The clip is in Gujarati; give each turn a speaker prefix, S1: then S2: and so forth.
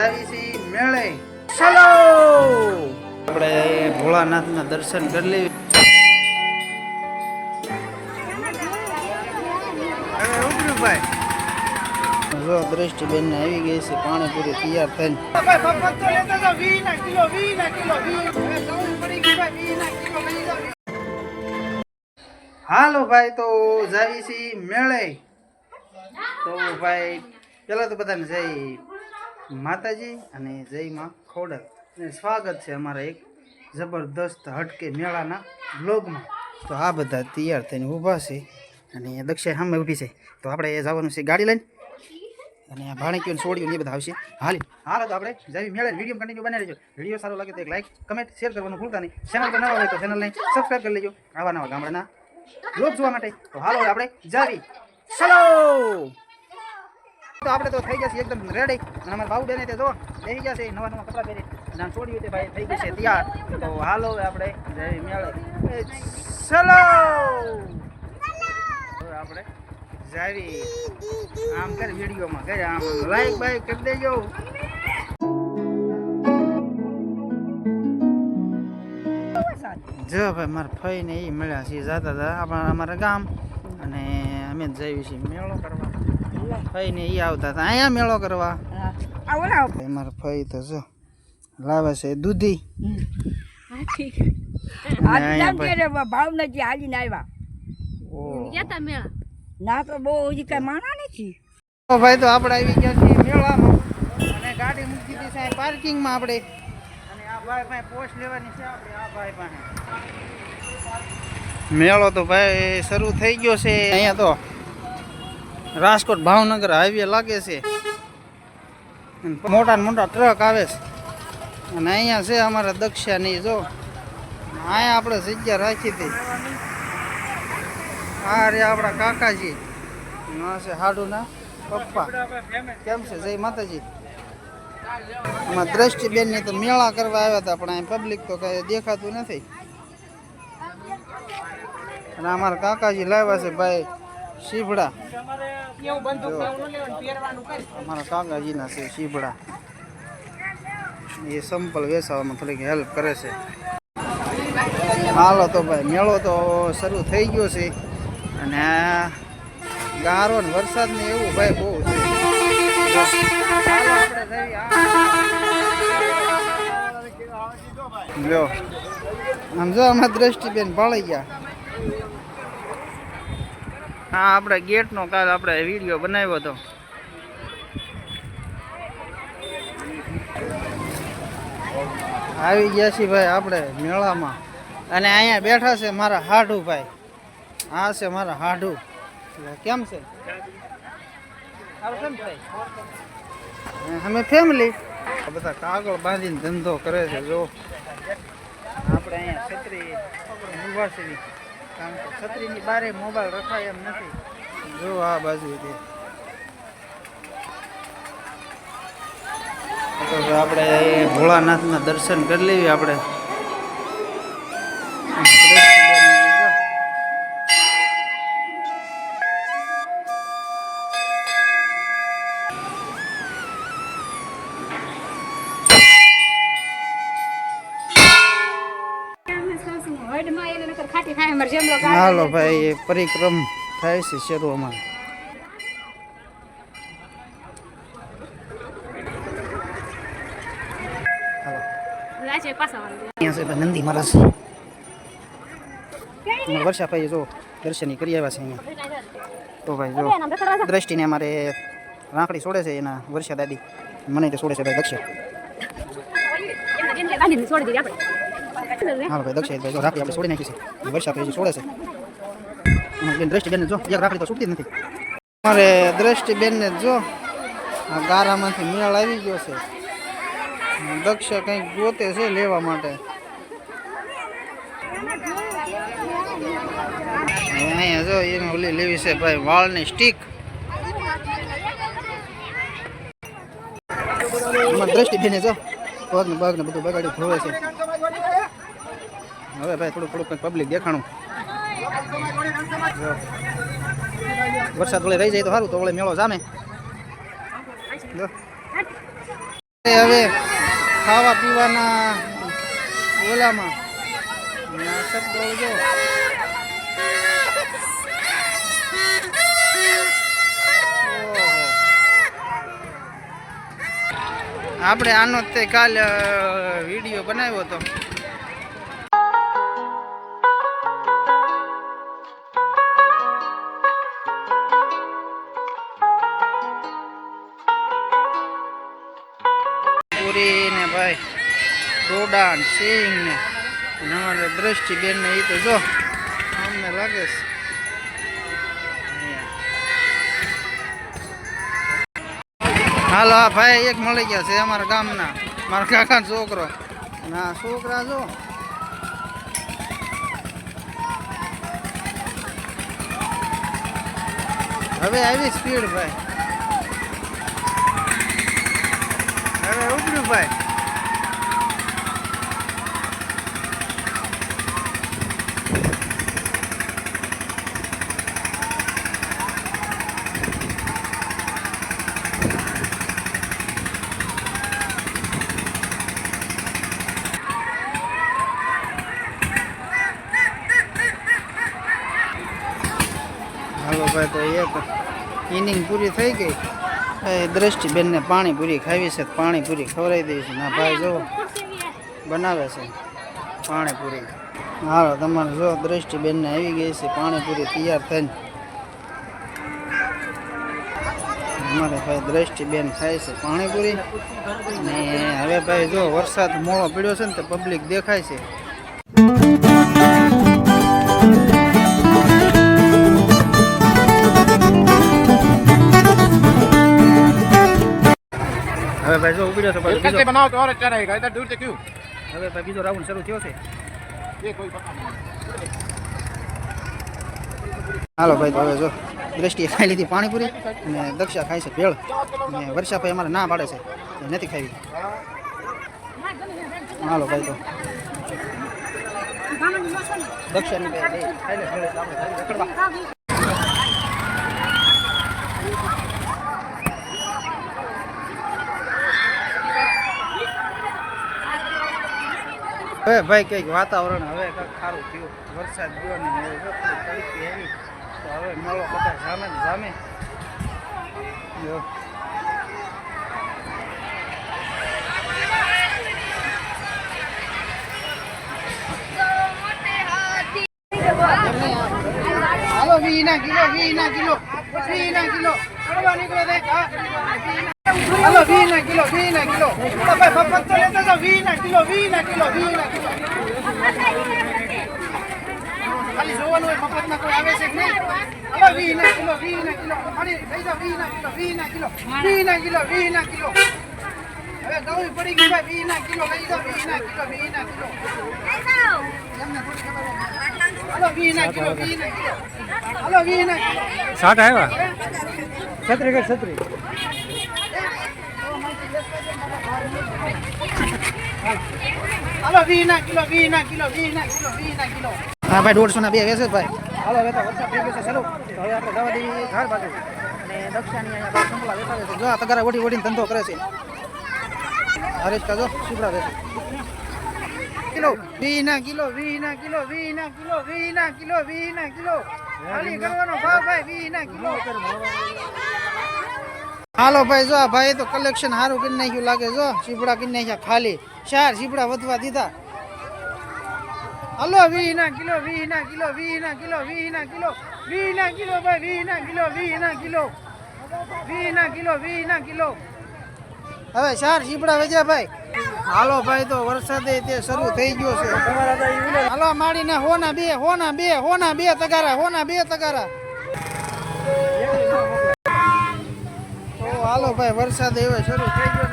S1: મેળે. ચલો! આપણે ભોળાનાથના દર્શન કરી લેવી. જો દ્રષ્ટિબેન આવી ગઈ છે પાણીપુરી તૈયાર થઈને. હાલો ભાઈ તો જાવી છી મેળે. તો ભાઈ પેલા તો બધાને જય માતાજી અને જય માં ખોડલ અને સ્વાગત છે અમારા એક જબરદસ્ત હટકે મેળાના બ્લોગમાં તો આ બધા તૈયાર થઈને ઊભા છે અને દક્ષિણ સામે ઊભી છે. તો આપણે જવાનું છે ગાડી લઈને. અને ભાણકીઓ છોડીઓ એ બધા આવશે. હાલી હાલ તો આપણે જવી મેળે વીડિયો કન્ટિન્યુ બનાવી લેજો. વીડિયો સારો લાગે તો એક લાઈક કમેન્ટ શેર કરવાનું ભૂલતા નહીં. ચેનલ પર નવા હોય તો ચેનલને સબસ્ક્રાઈબ કરી લેજો. આવા નવા ગામડાના બ્લોગ જોવા માટે. તો હાલો આપણે જાવી ચલો તો આપણે તો થઈ જશે એકદમ રેડી અને અમારા ભાવ બેને તે જો બેસી જશે નવા નવા કપડાં પહેરી. અને છોડ્યું તે ભાઈ થઈ ગઈ તૈયાર. તો હાલો આપણે જય મેળે. ચલો! આપણે જાવી. આમ કર વિડીયોમાં, કરે આમ. લાઈક બાઈક કરી દેજો. જો ભાઈ, મારા ફઈ ને એ મળ્યા છીએ જતા હતા આપણા અમારા ગામ. અને અમે જઈએ છીએ મેળો કરવા. ફઈ ને એ આવતા હતા અહીંયા મેળો કરવા. મારા ફઈ તો જો લાવે છે દૂધી. ભાઈ.
S2: હાલીને આવ્યા. ના તો બહુ હજી કઈ માણા નથી.
S1: ભાઈ તો આપણે આવી ગયા છીએ મેળામાં. અને ગાડી મૂકી દીધી છે પાર્કિંગમાં આપણે. અને આ ભાઈ પાસે પોસ્ટ લેવાની છે આપણે આ ભાઈ પાસે. મેળો તો ભાઈ શરૂ થઈ ગયો છે. અહીંયા તો રાજકોટ ભાવનગર હાઈવે લાગે છે. મોટા ને મોટા ટ્રક આવે છે. અને અહીંયા છે અમારા દક્ષાની જો. અહીંયા આપણે જગ્યા રાખી હતી. આ રે આપણા કાકાજી. ના છે હાડુના પપ્પા. કેમ છે? જય માતાજી. આમાં દ્રષ્ટિબેનને તો મેળા કરવા આવ્યા હતા, પણ અહીં પબ્લિક તો કઈ દેખાતું નથી. અને અમારા કાકાજી લાવ્યા છે, ભાઈ. શીભડા. અમારા કાકાજીના છે શીભડા. એ સંપલ વેસાવામાં થોડીક હેલ્પ કરે છે. હાલો તો ભાઈ મેળો તો શરૂ થઈ ગયો છે. અને ગારો ને વરસાદ ને એવું ભાઈ બહુ છે. લ્યો આમ જો અમારા દ્રષ્ટિબેન ભાળી ગયા. હા આપણે ગેટનો કાલ આપણે વીડિયો બનાવ્યો હતો. આવી ગયા છીએ ભાઈ આપણે મેળામાં. અને અહીંયા બેઠા છે મારા હાડુ ભાઈ. આ છે મારા હાડુ. એટલે કેમ છે? અમે ફેમિલી બધા કાગળ બાંધીને ધંધો કરે છે જો. આપણે અહીંયા છત્રી કારણ કે છત્રીની બારે મોબાઈલ રખાય એમ નથી. જો આ બાજુ હવે આપણે ભોળાનાથના દર્શન કરી લેવી આપણે. હાલો ભાઈ પરિક્રમ થાય છે શરૂમાં નંદી મહારાજ. વર્ષા જો દર્શની કરી આવ્યા છે અહીંયા. તો ભાઈ જો, દ્રષ્ટિને અમારે રાંકડી છોડે છે એના વર્ષા દાદી. મને તે છોડે છે ભાઈ દક્ષ હાલો ભાઈ દક્ષ ભાઈ જો રાકડી આપણે છોડી નાખી વર્ષા ભાઈ છોડે છે. દ્રષ્ટિબેન જો, એક રાકડી તો છૂટતી જ નથી. અમારે દ્રષ્ટિબેનને જો ગારામાંથી મેળ આવી ગયો છે. દક્ષ કંઈક ગોતે છે લેવા માટે. અહીંયા જો એને લેવી છે ભાઈ વાળની સ્ટીક દ્રષ્ટિ દ્રષ્ટિબેને જો પગ ને પગ ને બધું બગાડી ધોવે છે. હવે ભાઈ થોડું થોડુંક પબ્લિક દેખાણું. વરસાદ વળે રહી જાય તો સારું તો વળે મેળો જામે. હવે ખાવા પીવાના ઓલામાં. આપણે આનો તે કાલ વીડિયો બનાવ્યો હતો. ને સિંગ ને. અને અમારે દ્રષ્ટિબેન ને એ તો જો, અમને લાગે છે. હાલો, આ ભાઈ એક મળી ગયા છે અમારા ગામના. મારા કાકાનો છોકરો. ના છોકરા જો. હવે આવી સ્પીડ, ભાઈ. હવે ઉભર્યું ભાઈ હાલો ભાઈ તો એક ઇનિંગ પૂરી થઈ ગઈ. એ દ્રષ્ટિબેનને પાણીપુરી ખાવી છે પાણીપુરી ખવડાવી દઈશું ના, ભાઈ જો બનાવે છે પાણીપુરી. હાલો, તમારે જો દ્રષ્ટિબેનને આવી ગઈ છે, પાણીપુરી તૈયાર થઈને. અમારે ભાઈ દ્રષ્ટિબેન ખાય છે પાણીપુરી. ને હવે ભાઈ જો વરસાદ મોડો પડ્યો છે ને તો પબ્લિક દેખાય છે. ભાઈ જો ઊભી રહેશે
S3: ભાઈ
S1: બીજો.
S3: બનાવો તો ઓર ચારે ગઈ તો દૂર છે ક્યું
S1: હવે ભાઈ બીજો રાઉન્ડ શરૂ થયો છે.
S3: એ કોઈ
S1: હાલો ભાઈ હવે જો દ્રષ્ટિએ ખાઈ લીધી પાણીપુરી અને દક્ષા ખાય છે ભેળ. અને વર્ષાભાઈ અમારે ના પાડે છે નથી ખાવી હાલો ભાઈ તો. દક્ષાની હવે ભાઈ કંઈક વાતાવરણ હવે કંઈક સારું થયું. વરસાદ ગયો ને હવે જો આવી તો હવે મળો બધા જામે જામે. હાલો વી ના કિલો વી ના કિલો વી ના કિલો નીકળો દેખ હલો વી ના કિલો વી ના કિલો ભાઈ ફફત તો લેતા જાઓ વી ના કિલો વી ના કિલો વી ના કિલો ખાલી જોવાનું હોય મફત ના કોઈ આવે છે કે નહીં હલો વી ના કિલો વી ના કિલો ખાલી થઈ જાઓ વી ના કિલો વી ના કિલો વી ના કિલો વી ના કિલો હવે દવું પડી ગઈ ભાઈ વી ના કિલો લઈ જાઓ વી ના કિલો વી ના કિલો એમને થોડી ખબર હલો વી ના કિલો વી ના કિલો હલો વી ના કિલો
S3: સાત આવ્યા
S1: છત્રી કે છત્રી હાલો વી ના કિલો વી ના કિલો વી ના કિલો વી ના કિલો હા ભાઈ દોઢસો ના બે વેસે ભાઈ હાલો હવે તો વરસાદ થઈ ગયો છે તો હવે આપણે જવા દઈએ ઘર બાજુ અને દક્ષાની અહીંયા સંભળા વેચાવે છે જો આ તગારા ઓઢી ઓઢીને ધંધો કરે છે હરેશ કા જો સુપડા વેચે કિલો વી ના કિલો વી ના કિલો વી ના કિલો વી ના કિલો વી ના કિલો ખાલી કરવાનો ભાવ ભાઈ વી ના કિલો હાલો ભાઈ, જો ભાઈ તો કલેક્શન સારું કરી નાખ્યું લાગે, જો સીપડા કરી નાખ્યા ખાલી. ચાર સીપડા વધવા દીધા. હાલો વી ના કિલો વી ના કિલો વી ના કિલો વી ના કિલો વી ના કિલો ભાઈ વી ના કિલો વી ના કિલો. વી ના કિલો વી ના કિલો. હવે ચાર સીપડા વેચ્યા ભાઈ. હાલો ભાઈ, તો વરસાદે તે શરૂ થઈ ગયો છે. હાલો, માડીને હોના બે હોના બે હોના બે તગારા, હોના બે તગારા. હાલો ભાઈ વરસાદ એવો શરૂ થઈ ગયો